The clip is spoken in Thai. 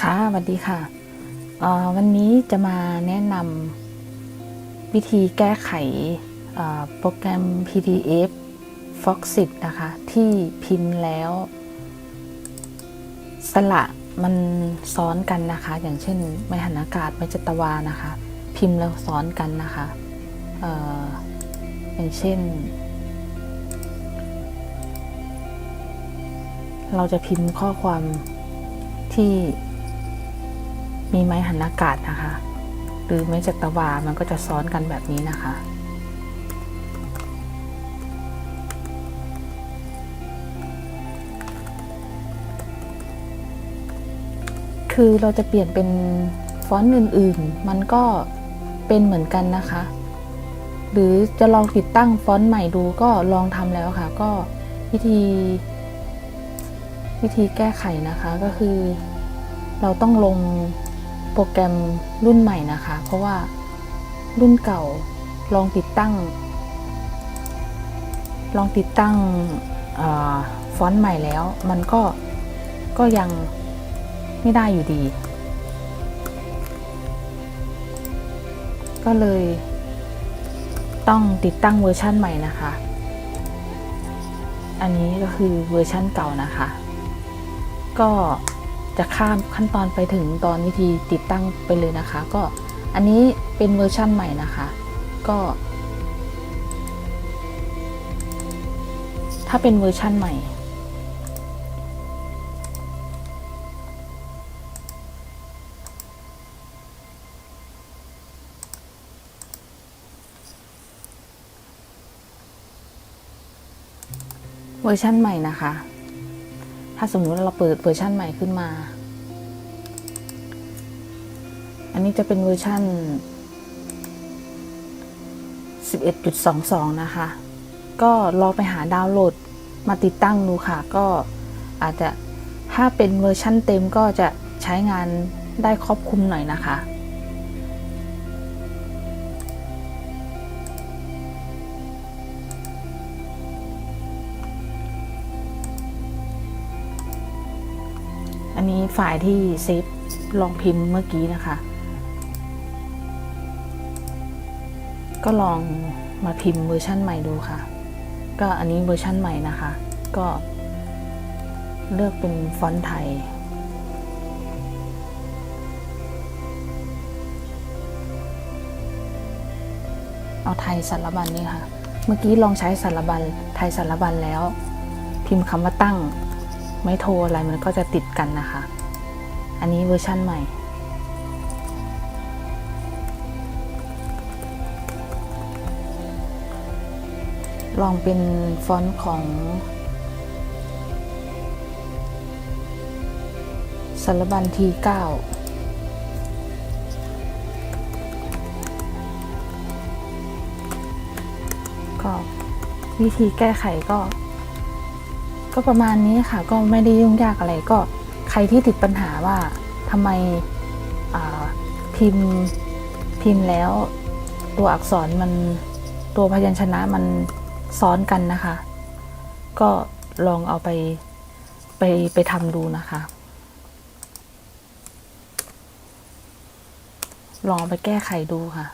ค่ะสวัสดีค่ะ วันนี้จะมาแนะนำวิธีแก้ไขโปรแกรม PDF Foxit นะคะ ที่พิมพ์แล้ว สระมันซ้อนกันนะคะ อย่างเช่น ไมหันอากาศไมจัตวานะคะ พิมพ์แล้วซ้อนกันนะคะออย่างเช่น เราจะพิมพ์ข้อความที่ มีไม้หันอากาศนะคะ หรือไม้จัตวามันก็จะซ้อนกันแบบนี้นะคะ คือเราจะเปลี่ยนเป็นฟอนต์อื่นๆ มันก็เป็นเหมือนกันนะคะ หรือจะลองติดตั้งฟอนต์ใหม่ดูก็ลองทำแล้วค่ะ ก็วิธี วิธีแก้ไขนะคะก็คือ เราต้องลง โปรแกรมรุ่นใหม่นะคะ เพราะว่ารุ่นเก่าลองติดตั้ง ลองติดตั้งอฟอนต์ใหม่แล้ว มันก็ก็ยังไม่ได้อยู่ดี ก็เลยต้องติดตั้งเวอร์ชั่นใหม่นะคะ อันนี้ก็คือเวอร์ชั่นเก่านะคะ ก็ จะข้ามขั้นตอนไปถึงตอนวิธีติดตั้งไปเลยนะคะ ก็อันนี้เป็นเวอร์ชั่นใหม่นะคะ ก็ ถ้าเป็นเวอร์ชั่นใหม่ เวอร์ชั่นใหม่นะคะาสมมุติเราเปิดเวอร์ชั่นใหม่ขึ้นมา อันนี้จะเป็นเวอร์ชั่น 11.22 นะคะ ก็ลองไปหาดาวน์โหลดมาติดตั้งดูค่ะ ก็อาจจะถ้าเป็นเวอร์ชั่นเต็มก็จะใช้งานได้ครอบคลุมหน่อยนะคะ นนี้ไฟล์ที่เซฟลองพิมพ์เมื่อกี้นะคะ ก็ลองมาพิมพ์เวอร์ชั่นใหม่ดูค่ะ ก็อันนี้เวอร์ชั่นใหม่นะคะ ก็เลือกเป็นฟอนต์ไทย เอาไทยสารบัญนี่ค่ะ เมื่อกี้ลองใช้สารบัญไทยสารบัญแล้ว พิมพ์คำว่าตั้ง ไม่โทรอะไรมันก็จะติดกันนะคะ อันนี้เวอร์ชั่นใหม่ ลองเป็นฟอนต์ของสารบัญทีเก้าก็วิธีแก้ไขก็ ก็ประมาณนี้ค่ะก็ไม่ได้ยุ่งยากอะไรก็ใครที่ติดปัญหาว่าทำไมพิมพ์พิมพ์แล้ว ตัวอักษรมันตัวพยัญชนะมันซ้อนกันนะคะ ก็ลองเอาไปไปไปทำดูนะคะ ลองไปแก้ไขดูค่ะ